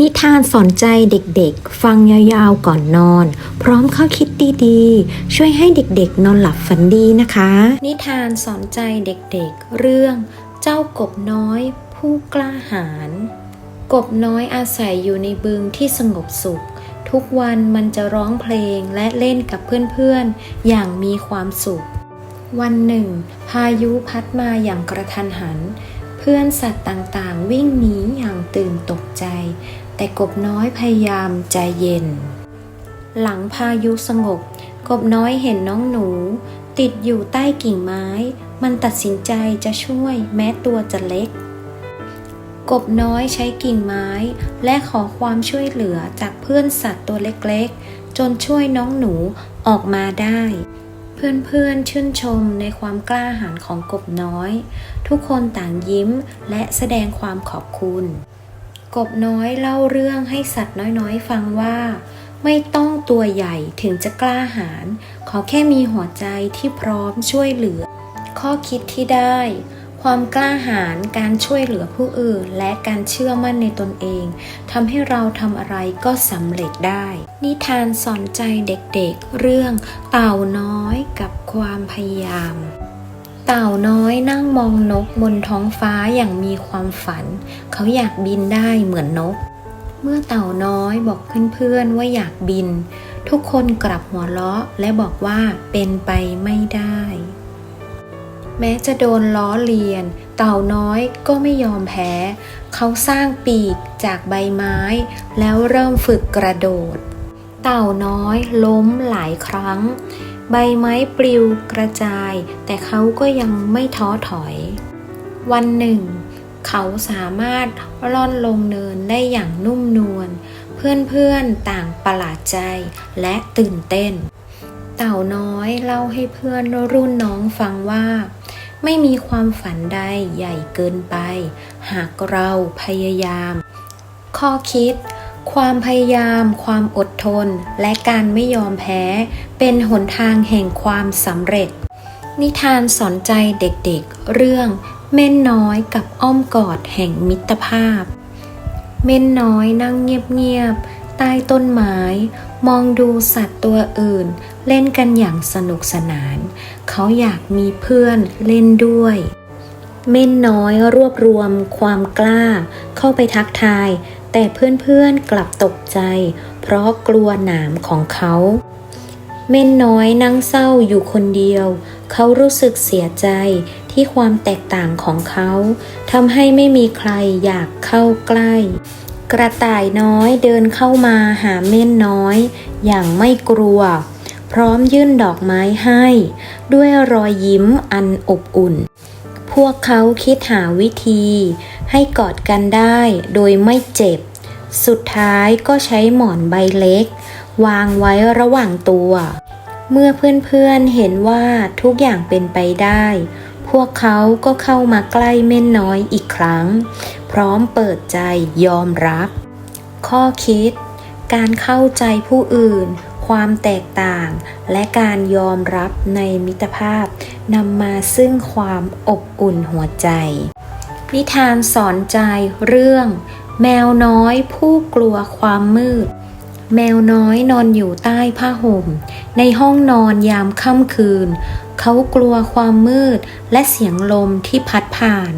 นิทานสอนใจเด็กๆ ฟังยาวๆก่อนนอน พร้อมข้อคิดดีๆ ช่วยให้เด็กๆ นอนหลับฝันดีนะคะ นิทานสอนใจเด็กๆ เรื่อง เจ้ากบน้อย ผู้กล้าหาญกบน้อยอาศัยอยู่ในบึงที่สงบสุข ทุกวันมันจะร้องเพลงและเล่นกับเพื่อนๆ อย่างมีความสุข วันหนึ่ง พายุพัดมาอย่างกระทันหัน เพื่อนสัตว์ต่างๆ วิ่งหนีอย่างตื่นตกใจ แต่กบน้อยพยายามใจเย็น หลังพายุสงบ กบน้อยเห็นน้องหนู ติดอยู่ใต้กิ่งไม้ มันตัดสินใจจะช่วยแม้ตัวจะเล็ก กบน้อยใช้กิ่งไม้ และขอความช่วยเหลือจากเพื่อนสัตว์ตัวเล็กๆ จนช่วยน้องหนูออกมาได้เพื่อนๆ ชื่นชมในความกล้าหาญของกบน้อย ทุกคนต่างยิ้มและแสดงความขอบคุณ กบน้อยเล่าเรื่องให้สัตว์น้อยๆ ฟังว่า ไม่ต้องตัวใหญ่ถึงจะกล้าหาญขอแค่มีหัวใจที่พร้อมช่วยเหลือ ข้อคิดที่ได้ ความกล้าหาญการช่วยเหลือผู้อื่น และการเชื่อมั่นในตนเองทำให้เราทำอะไรก็สำเร็จได้ นิทานสอนใจเด็กๆ เรื่องเต่าน้อยกับความพยายาม เต่าน้อยนั่งมองนกบนท้องฟ้าอย่างมีความฝัน เขาอยากบินได้เหมือนนก เมื่อเต่าน้อยบอกเพื่อนๆว่าอยากบิน ทุกคนกลับหัวเราะและบอกว่าเป็นไปไม่ได้ แม้จะโดนล้อเลียน เต่าน้อยก็ไม่ยอมแพ้ เขาสร้างปีกจากใบไม้ แล้วเริ่มฝึกกระโดด เต่าน้อยล้มหลายครั้ง ใบไม้ปลิวกระจาย แต่เขาก็ยังไม่ท้อถอย วันหนึ่ง เขาสามารถล่อนลงเนินได้อย่างนุ่มนวล เพื่อนๆต่างประหลาดใจและตื่นเต้น เต่าน้อยเล่าให้เพื่อนรุ่นน้องฟังว่า ไม่มีความฝันใดใหญ่เกินไป หากเราพยายาม ข้อคิด ความพยายาม ความอดทน และการไม่ยอมแพ้ เป็นหนทางแห่งความสำเร็จ นิทานสอนใจเด็กๆ เรื่อง เม่นน้อยกับอ้อมกอดแห่งมิตรภาพ เม่นน้อยนั่งเงียบๆ ใต้ต้นไม้ มองดูสัตว์ตัวอื่น เล่นกันอย่างสนุกสนาน เขาอยากมีเพื่อนเล่นด้วย เม่นน้อยรวบรวมความกล้า เข้าไปทักทาย แต่เพื่อนๆกลับตกใจ เพราะกลัวหนามของเขา เม่นน้อยนั่งเศร้าอยู่คนเดียว เขารู้สึกเสียใจที่ความแตกต่างของเขาทำให้ไม่มีใครอยากเข้าใกล้ กระต่ายน้อยเดินเข้ามาหาเม่นน้อย อย่างไม่กลัว พร้อมยื่นดอกไม้ให้ ด้วยรอยยิ้มอันอบอุ่น พวกเขาคิดหาวิธี ให้กอดกันได้โดยไม่เจ็บ สุดท้ายก็ใช้หมอนใบเล็ก วางไว้ระหว่างตัว เมื่อเพื่อนๆเห็นว่าทุกอย่างเป็นไปได้ พวกเขาก็เข้ามาใกล้เม่นน้อยอีกครั้ง พร้อมเปิดใจยอมรับ ข้อคิด การเข้าใจผู้อื่นความแตกต่างและการยอมรับในมิตรภาพนำมาซึ่งความอบอุ่นหัวใจ นิทานสอนใจเรื่อง แมวน้อยผู้กลัวความมืด แมวน้อยนอนอยู่ใต้ผ้าห่ม ในห้องนอนยามค่ำคืน เขากลัวความมืดและเสียงลมที่พัดผ่าน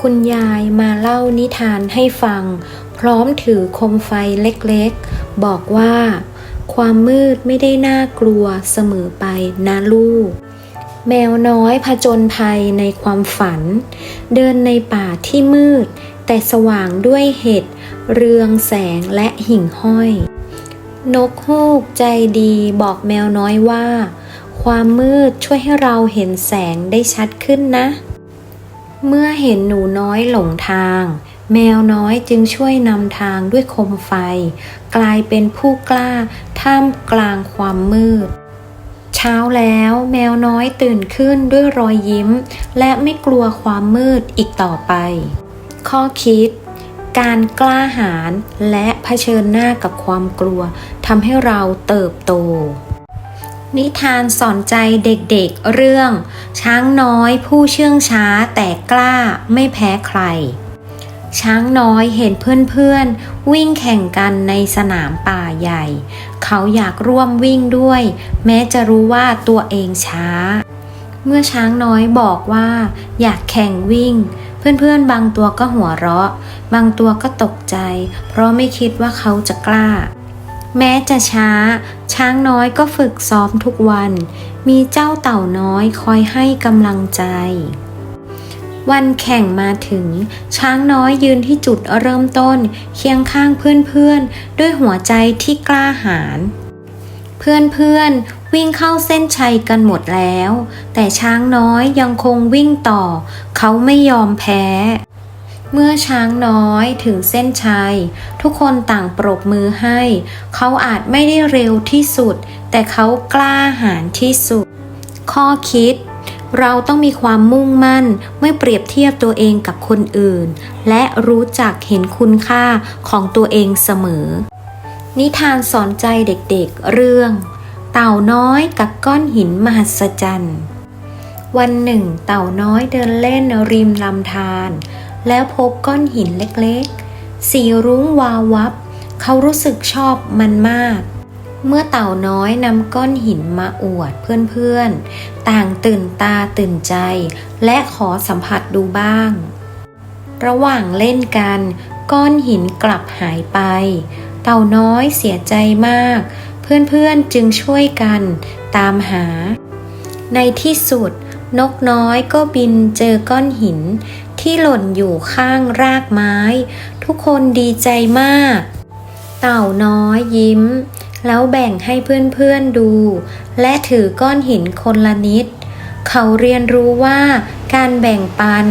คุณยายมาเล่านิทานให้ฟัง พร้อมถือโคมไฟเล็กๆ บอกว่า ความมืดไม่ได้น่ากลัวเสมอไปนะลูก แมวน้อยผจญภัยในความฝัน เดินในป่าที่มืด แต่สว่างด้วยเห็ด เรืองแสงและหิ่งห้อย นกฮูกใจดีบอกแมวน้อยว่า ความมืดช่วยให้เราเห็นแสงได้ชัดขึ้นนะ เมื่อเห็นหนูน้อยหลงทาง แมวน้อยจึงช่วยนำทางด้วยโคมไฟ กลายเป็นผู้กล้าท่ามกลางความมืด เช้าแล้วแมวน้อยตื่นขึ้นด้วยรอยยิ้ม และไม่กลัวความมืดอีกต่อไป ข้อคิด การกล้าหาญและเผชิญหน้ากับความกลัวทำให้เราเติบโต นิทานสอนใจเด็กๆเรื่อง ช้างน้อยผู้เชื่องช้าแต่กล้าไม่แพ้ใคร ช้างน้อยเห็นเพื่อนๆ วิ่งแข่งกันในสนามป่าใหญ่ เขาอยากร่วมวิ่งด้วย แม้จะรู้ว่าตัวเองช้า เมื่อช้างน้อยบอกว่า อยากแข่งวิ่ง เพื่อนๆ บางตัวก็หัวเราะ บางตัวก็ตกใจ เพราะไม่คิดว่าเขาจะกล้า แม้จะช้า ช้างน้อยก็ฝึกซ้อมทุกวัน มีเจ้าเต่าน้อยคอยให้กำลังใจ วันแข่งมาถึง ช้างน้อยยืนที่จุดเริ่มต้น เคียงข้างเพื่อนๆ ด้วยหัวใจที่กล้าหาญเพื่อนๆ วิ่งเข้าเส้นชัยกันหมดแล้ว แต่ช้างน้อยยังคงวิ่งต่อ เขาไม่ยอมแพ้ เมื่อช้างน้อยถึงเส้นชัย ทุกคนต่างปรบมือให้ เขาอาจไม่ได้เร็วที่สุด แต่เขากล้าหาญที่สุด ข้อคิด เราต้องมีความมุ่งมั่นไม่เปรียบเทียบตัวเองกับคนอื่น และรู้จักเห็นคุณค่าของตัวเองเสมอ นิทานสอนใจเด็กๆเรื่อง เต่าน้อยกับก้อนหินมหัศจรรย์ วันหนึ่ง เต่าน้อยเดินเล่นริมลำธารแล้วพบก้อนหินเล็กๆ สีรุ้งวาววับ เขารู้สึกชอบมันมาก เมื่อเต่าน้อยนำก้อนหินมาอวดเพื่อนๆ ต่างตื่นตาตื่นใจ และขอสัมผัสดูบ้าง ระหว่างเล่นกัน ก้อนหินกลับหายไป เต่าน้อยเสียใจมาก เพื่อนๆจึงช่วยกันตามหา ในที่สุด นกน้อยก็บินเจอก้อนหิน ที่หล่นอยู่ข้างรากไม้ ทุกคนดีใจมาก เต่าน้อยยิ้ม แล้วแบ่งให้เพื่อนๆดู และถือก้อนหินคนละนิด เขาเรียนรู้ว่าการแบ่งปัน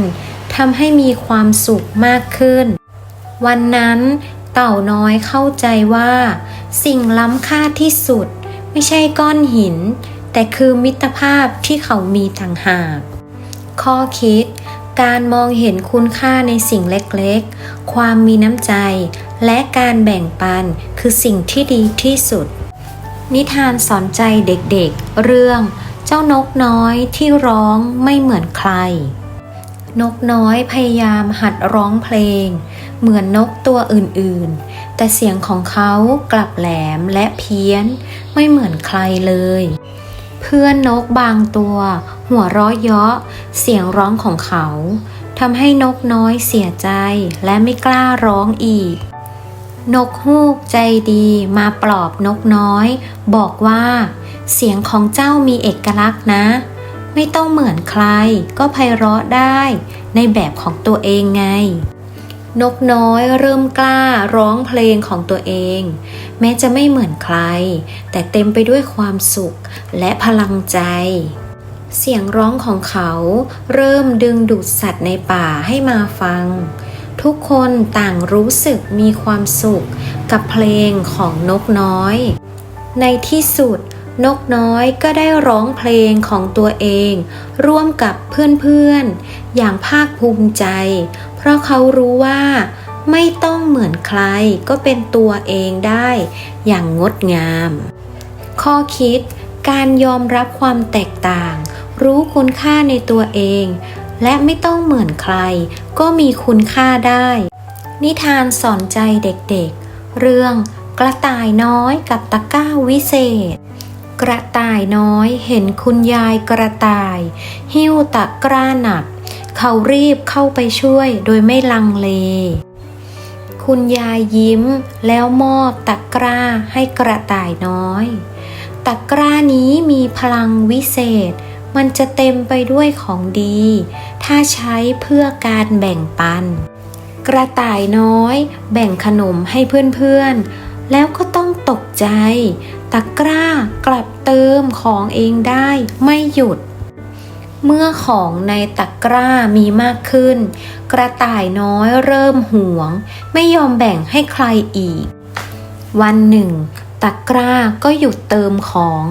ทำให้มีความสุขมากขึ้น วันนั้นเต่าน้อยเข้าใจว่า สิ่งล้ำค่าที่สุด ไม่ใช่ก้อนหิน แต่คือมิตรภาพที่เขามีต่างหาก ข้อคิด การมองเห็นคุณค่าในสิ่งเล็กๆ ความมีน้ำใจ และการแบ่งปันคือสิ่งที่ดีที่สุด นิทานสอนใจเด็กๆ เรื่อง เจ้านกน้อยที่ร้องไม่เหมือนใคร นกน้อยพยายามหัดร้องเพลง เหมือนนกตัวอื่นๆ แต่เสียงของเขากลับแหลมและเพี้ยน ไม่เหมือนใครเลย เพื่อนนกบางตัว หัวเราะเยาะเสียงร้องของเขาทำให้นกน้อยเสียใจและไม่กล้าร้องอีก นกฮูกใจดีมาปลอบนกน้อย บอกว่า เสียงของเจ้ามีเอกลักษณ์นะ ไม่ต้องเหมือนใคร ก็ไพเราะได้ ในแบบของตัวเองไง นกน้อยเริ่มกล้าร้องเพลงของตัวเอง แม้จะไม่เหมือนใคร แต่เต็มไปด้วยความสุขและพลังใจเสียงร้องของเขาเริ่มดึงดูดสัตว์ในป่าให้มาฟัง ทุกคนต่างรู้สึกมีความสุขกับเพลงของนกน้อย ในที่สุดนกน้อยก็ได้ร้องเพลงของตัวเอง ร่วมกับเพื่อนๆ อย่างภาคภูมิใจ เพราะเขารู้ว่าไม่ต้องเหมือนใครก็เป็นตัวเองได้อย่างงดงาม ข้อคิดการยอมรับความแตกต่าง รู้คุณค่าในตัวเอง และไม่ต้องเหมือนใคร ก็มีคุณค่าได้ นิทานสอนใจเด็กๆ เรื่องกระต่ายน้อยกับตะกร้าวิเศษ กระต่ายน้อยเห็นคุณยายกระต่าย หิ้วตะกร้าหนัก เขารีบเข้าไปช่วยโดยไม่ลังเล คุณยายยิ้มแล้วมอบตะกร้าให้กระต่ายน้อย ตะกร้านี้มีพลังวิเศษ มันจะเต็มไปด้วยของดี ถ้าใช้เพื่อการแบ่งปัน กระต่ายน้อย แบ่งขนมให้เพื่อนๆ แล้วก็ต้องตกใจ ตะกร้ากลับเติมของเองได้ไม่หยุด เมื่อของในตะกร้ามีมากขึ้น กระต่ายน้อยเริ่มหวง ไม่ยอมแบ่งให้ใครอีก วันหนึ่ง ตะกร้าก็หยุดเติมของ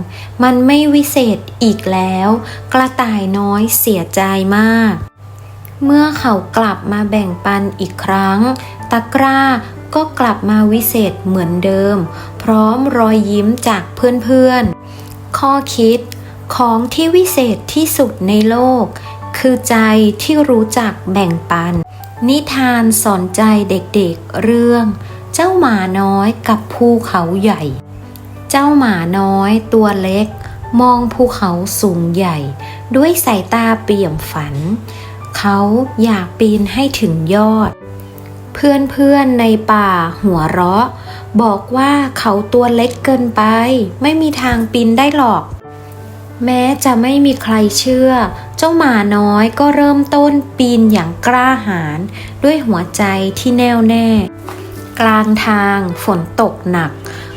มันไม่วิเศษอีกแล้ว กระต่ายน้อยเสียใจมาก เมื่อเขากลับมาแบ่งปันอีกครั้ง ตะกร้าก็กลับมาวิเศษเหมือนเดิม พร้อมรอยยิ้มจากเพื่อนๆ ข้อคิดของที่วิเศษที่สุดในโลก คือใจที่รู้จักแบ่งปัน นิทานสอนใจเด็กๆเรื่อง เจ้าหมาน้อยกับภูเขาใหญ่ เจ้าหมาน้อยตัวเล็ก มองภูเขาสูงใหญ่ ด้วยสายตาเปี่ยมฝัน เขาอยากปีนให้ถึงยอด เพื่อนๆในป่าหัวเราะ บอกว่าเขาตัวเล็กเกินไป ไม่มีทางปีนได้หรอก แม้จะไม่มีใครเชื่อเจ้าหมาน้อยก็เริ่มต้นปีนอย่างกล้าหาญด้วยหัวใจที่แน่วแน่ กลางทาง ฝนตกหนัก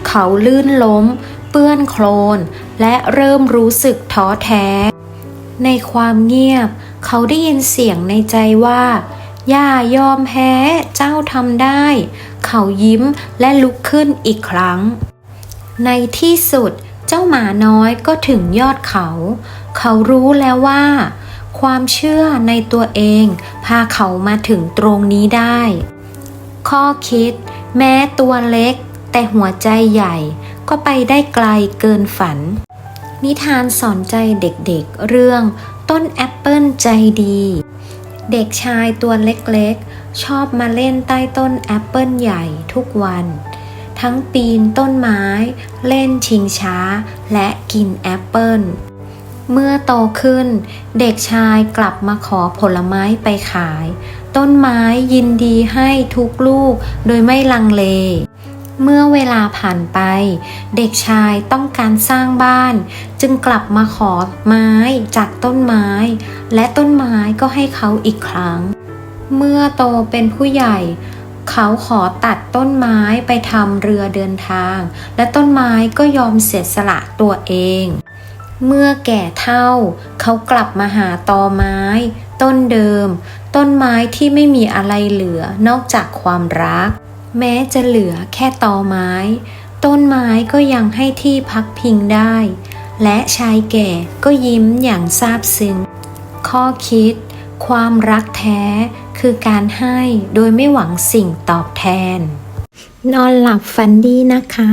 เขาลื่นล้ม เปื้อนโคลน และเริ่มรู้สึกท้อแท้ ในความเงียบ เขาได้ยินเสียงในใจว่าย่ายอมแพ้เจ้าทำได้ เขายิ้มและลุกขึ้นอีกครั้ง ในที่สุดเจ้าหมาน้อยก็ถึงยอดเขา เขารู้แล้วว่า ความเชื่อในตัวเอง พาเขามาถึงตรงนี้ได้ ข้อคิด แม้ตัวเล็ก แต่หัวใจใหญ่ ก็ไปได้ไกลเกินฝัน นิทานสอนใจเด็กๆเรื่องต้นแอปเปิลใจดี เด็กชายตัวเล็กๆ ชอบมาเล่นใต้ต้นแอปเปิลใหญ่ทุกวัน ทั้งปีนต้นไม้ เล่นชิงช้า และกินแอปเปิลเมื่อโตขึ้น เด็กชายกลับมาขอผลไม้ไปขาย ต้นไม้ยินดีให้ทุกลูกโดยไม่ลังเล เมื่อเวลาผ่านไป เด็กชายต้องการสร้างบ้าน จึงกลับมาขอไม้จากต้นไม้ และต้นไม้ก็ให้เขาอีกครั้ง เมื่อโตเป็นผู้ใหญ่เขาขอตัดต้นไม้ไปทำเรือเดินทาง และต้นไม้ก็ยอมเสียสละตัวเอง เมื่อแก่เท่า เขากลับมาหาตอไม้ ต้นเดิม ต้นไม้ที่ไม่มีอะไรเหลือนอกจากความรัก แม้จะเหลือแค่ตอไม้ ต้นไม้ก็ยังให้ที่พักพิงได้ และชายแก่ก็ยิ้มอย่างซาบซึ้งข้อคิด ความรักแท้คือการให้โดยไม่หวังสิ่งตอบแทน นอนหลับฝันดีนะคะ